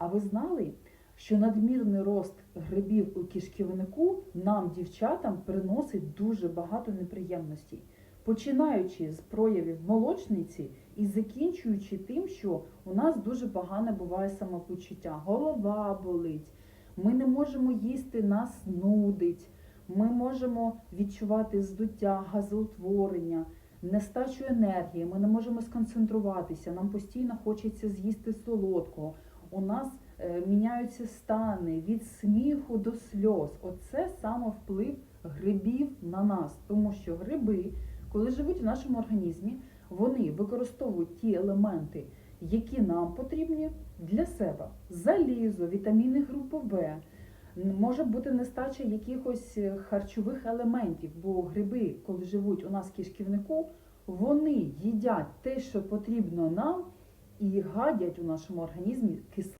А ви знали, що надмірний рост грибів у кишківнику нам, дівчатам, приносить дуже багато неприємностей, починаючи з проявів молочниці і закінчуючи тим, що у нас дуже погане буває самопочуття. Голова болить, ми не можемо їсти, нас нудить, ми можемо відчувати здуття, газоутворення, нестачу енергії, ми не можемо сконцентруватися, нам постійно хочеться з'їсти солодкого. У нас е, міняються стани від сміху до сльоз. Оце саме вплив грибів на нас, тому що гриби, коли живуть в нашому організмі, вони використовують ті елементи, які нам потрібні для себе: залізо, вітаміни групи В. Може бути нестача якихось е, харчових елементів, бо гриби, коли живуть у нас в кишківнику, вони їдять те, що потрібно нам, і гадять у нашому організмі кислоти.